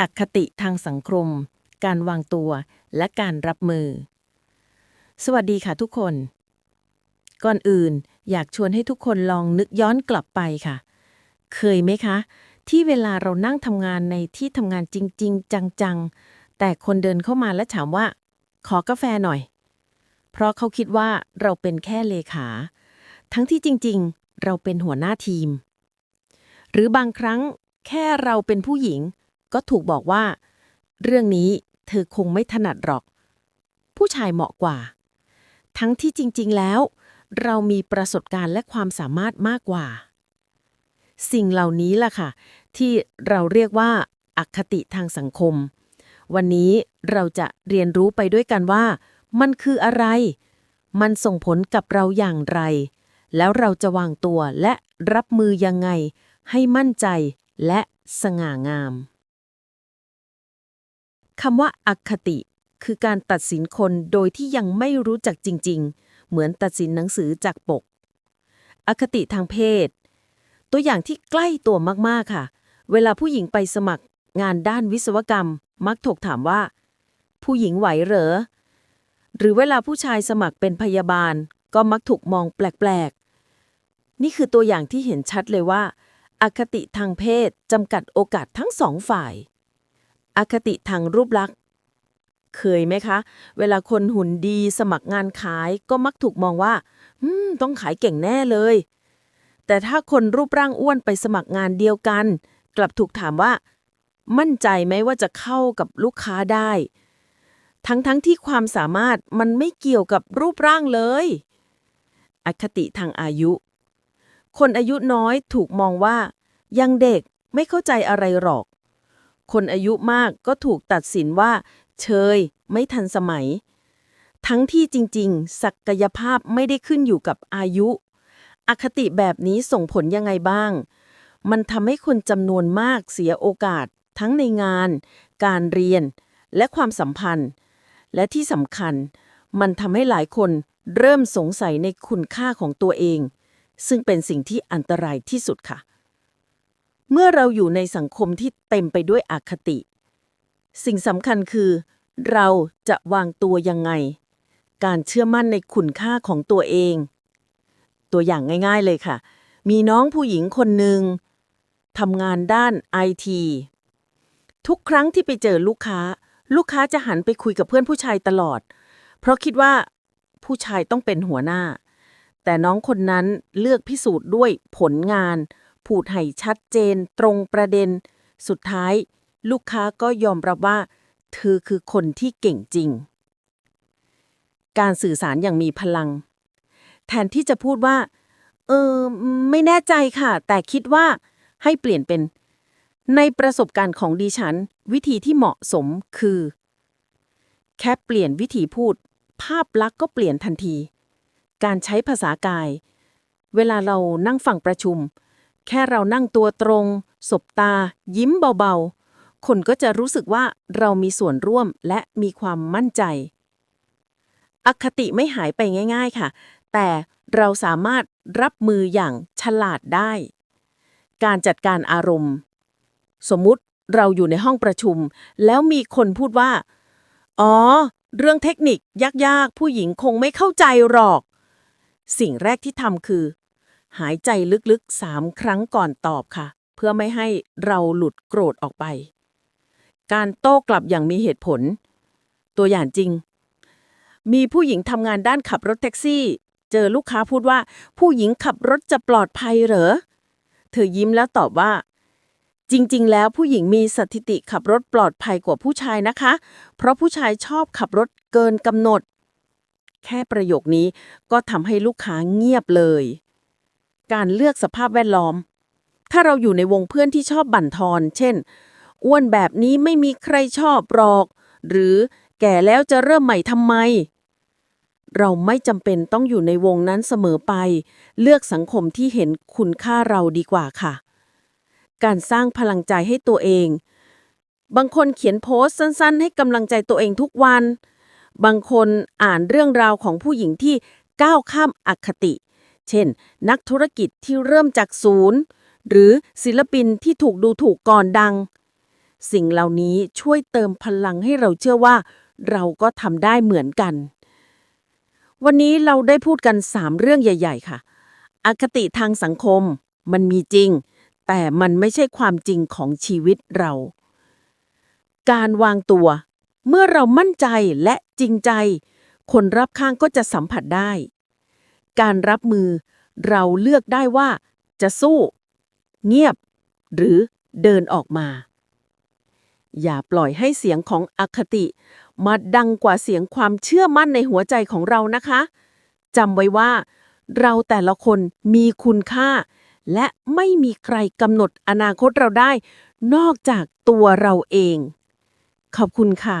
อคติทางสังคม การวางตัว และการรับมือ สวัสดีค่ะทุกคน ก่อนอื่นอยากชวนให้ทุกคนลองนึกย้อนกลับไปค่ะ เคยไหมคะ ที่เวลาเรานั่งทำงานในที่ทำงานจริง ๆ จัง ๆ แต่คนเดินเข้ามาและถามว่า ขอกาแฟหน่อย เพราะเขาคิดว่าเราเป็นแค่เลขา ทั้งที่จริง ๆ เราเป็นหัวหน้าทีม หรือบางครั้งแค่เราเป็นผู้หญิง ก็ถูกบอกว่า เรื่องนี้เธอคงไม่ถนัดหรอก ผู้ชายเหมาะกว่า ทั้งที่จริง ๆ แล้ว เรามีประสบการณ์และความสามารถมากกว่า สิ่งเหล่านี้ล่ะค่ะ ที่เราเรียกว่าอคติทางสังคม วันนี้เราจะเรียนรู้ไปด้วยกันว่า มันคืออะไร มันส่งผลกับเราอย่างไร แล้วเราจะวางตัวและรับมือยังไง ให้มั่นใจและสง่างาม คำว่าอคติ คือการตัดสินคนโดยที่ยังไม่รู้จักจริง ๆ เหมือนตัดสินหนังสือจากปก อคติทางเพศ ตัวอย่างที่ใกล้ตัวมากๆค่ะ เวลาผู้หญิงไปสมัครงานด้านวิศวกรรม มักถูกถามว่า ผู้หญิงไหวเหรอ หรือเวลาผู้ชายสมัครเป็นพยาบาล ก็มักถูกมองแปลกๆ นี่คือตัวอย่างที่เห็นชัดเลยว่าอคติทางเพศจำกัดโอกาสทั้งสองฝ่าย อคติทางรูปลักษณ์ เคยไหมคะ เวลาคนหุ่นดีสมัครงานขายก็มักถูกมองว่าต้องขายเก่งแน่เลย แต่ถ้าคนรูปร่างอ้วนไปสมัครงานเดียวกัน กลับถูกถามว่า มั่นใจไหมว่าจะเข้ากับลูกค้าได้ ทั้งๆทที่ความสามารถมันไม่เกี่ยวกับรูปร่างเลย อคติทางอายุ คนอายุน้อยถูกมองว่า ยังเด็กไม่เข้าใจอะไรหรอก คนอายุมากก็ถูกตัดสินว่า เชย ไม่ทันสมัย ทั้งที่จริง ๆ ศักยภาพไม่ได้ขึ้นอยู่กับอายุ อคติแบบนี้ส่งผลยังไงบ้าง มันทำให้คนจำนวนมากเสียโอกาส ทั้งในงาน การเรียน และความสัมพันธ์ และที่สำคัญ มันทำให้หลายคนเริ่มสงสัยในคุณค่าของตัวเอง ซึ่งเป็นสิ่งที่อันตรายที่สุดค่ะ เมื่อเราอยู่ในสังคมที่เต็มไปด้วยอคติ สิ่งสำคัญคือ เราจะวางตัวยังไง การเชื่อมั่นในคุณค่าของตัวเอง ตัวอย่างง่ายๆเลยค่ะ มีน้องผู้หญิงคนหนึ่งทำงานด้านไอทีทุกครั้งที่ไปเจอลูกค้า ลูกค้าจะหันไปคุยกับเพื่อนผู้ชายตลอด เพราะคิดว่าผู้ชายต้องเป็นหัวหน้า แต่น้องคนนั้นเลือกพิสูจน์ด้วยผลงาน พูดให้ชัดเจนตรงประเด็น สุดท้าย ลูกค้าก็ยอมรับว่า เธอคือคนที่เก่งจริง การสื่อสารอย่างมีพลัง แทนที่จะพูดว่า เออ ไม่แน่ใจค่ะ แต่คิดว่าให้เปลี่ยนเป็น ในประสบการณ์ของดิฉัน วิธีที่เหมาะสมคือ แค่เปลี่ยนวิธีพูด ภาพลักษณ์ก็เปลี่ยนทันที การใช้ภาษากาย เวลาเรานั่งฟังประชุม แค่เรานั่งตัวตรง สบตา ยิ้มเบาๆ คนก็จะรู้สึกว่าเรามีส่วนร่วมและมีความมั่นใจ อคติไม่หายไปง่าย ๆค่ะ แต่เราสามารถรับมืออย่างฉลาดได้ การจัดการอารมณ์ สมมุติเราอยู่ในห้องประชุม แล้วมีคนพูดว่า อ๋อ เรื่องเทคนิคยากๆ ผู้หญิงคงไม่เข้าใจหรอก สิ่งแรกที่ทำคือ หายใจลึกๆสามครั้งก่อนตอบค่ะ เพื่อไม่ให้เราหลุดโกรธออกไป การโต้กลับอย่างมีเหตุผล ตัวอย่างจริง มีผู้หญิงทำงานด้านขับรถแท็กซี่ เจอลูกค้าพูดว่า ผู้หญิงขับรถจะปลอดภัยเหรอ เธอยิ้มแล้วตอบว่า จริง ๆ แล้วผู้หญิงมีสถิติขับรถปลอดภัยกว่าผู้ชายนะคะ เพราะผู้ชายชอบขับรถเกินกำหนด แค่ประโยคนี้ก็ทำให้ลูกค้าเงียบเลย การเลือกสภาพแวดล้อม ถ้าเราอยู่ในวงเพื่อนที่ชอบบั่นทอน เช่น อ้วนแบบนี้ไม่มีใครชอบหรอก หรือแก่แล้วจะเริ่มใหม่ทำไม เราไม่จำเป็นต้องอยู่ในวงนั้นเสมอไป เลือกสังคมที่เห็นคุณค่าเราดีกว่าค่ะ การสร้างพลังใจให้ตัวเอง บางคนเขียนโพสต์สั้นๆ ให้กำลังใจตัวเองทุกวัน บางคนอ่านเรื่องราวของผู้หญิงที่ก้าวข้ามอคติ เช่น นักธุรกิจที่เริ่มจากศูนย์ หรือศิลปินที่ถูกดูถูกก่อนดัง สิ่งเหล่านี้ช่วยเติมพลังให้เราเชื่อว่า เราก็ทำได้เหมือนกัน วันนี้เราได้พูดกัน 3 เรื่องใหญ่ ๆ ค่ะ อคติทางสังคม มันมีจริง แต่มันไม่ใช่ความจริงของชีวิตเรา การวางตัว เมื่อเรามั่นใจและจริงใจ คนรอบข้างก็จะสัมผัสได้ การรับมือ เราเลือกได้ว่าจะสู้ เงียบ หรือเดินออกมา อย่าปล่อยให้เสียงของอคติ มาดังกว่าเสียงความเชื่อมั่นในหัวใจของเรานะคะจำไว้ว่า เราแต่ละคนมีคุณค่า และไม่มีใครกำหนดอนาคตเราได้ นอกจากตัวเราเอง ขอบคุณค่ะ